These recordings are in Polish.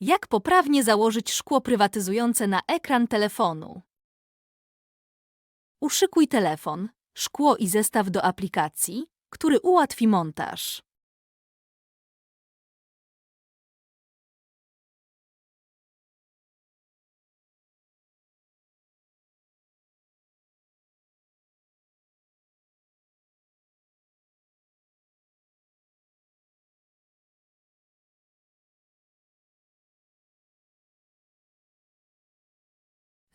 Jak poprawnie założyć szkło prywatyzujące na ekran telefonu? Uszykuj telefon, szkło i zestaw do aplikacji, który ułatwi montaż.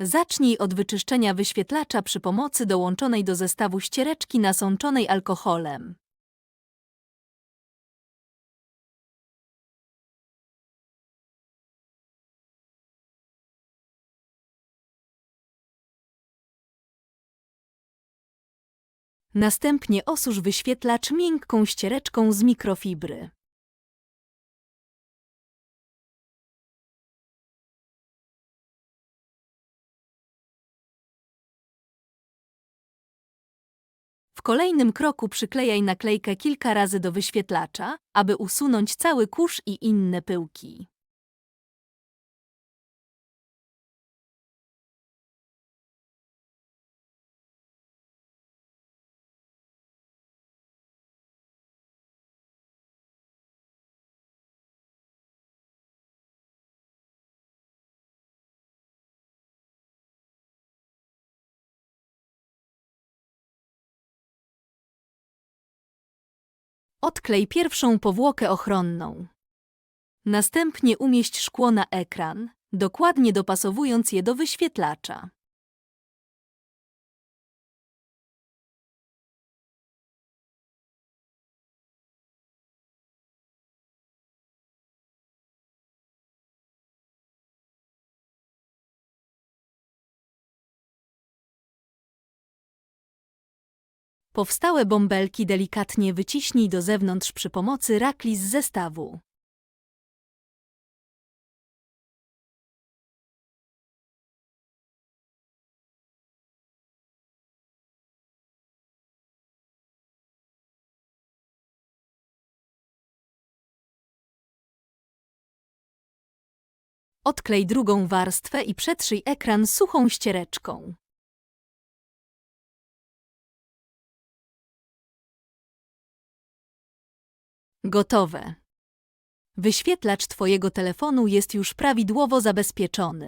Zacznij od wyczyszczenia wyświetlacza przy pomocy dołączonej do zestawu ściereczki nasączonej alkoholem. Następnie osusz wyświetlacz miękką ściereczką z mikrofibry. Kolejnym kroku przyklejaj naklejkę kilka razy do wyświetlacza, aby usunąć cały kurz i inne pyłki. Odklej pierwszą powłokę ochronną. Następnie umieść szkło na ekran, dokładnie dopasowując je do wyświetlacza. Powstałe bąbelki delikatnie wyciśnij do zewnątrz przy pomocy rakli z zestawu. Odklej drugą warstwę i przetrzyj ekran suchą ściereczką. Gotowe. Wyświetlacz Twojego telefonu jest już prawidłowo zabezpieczony.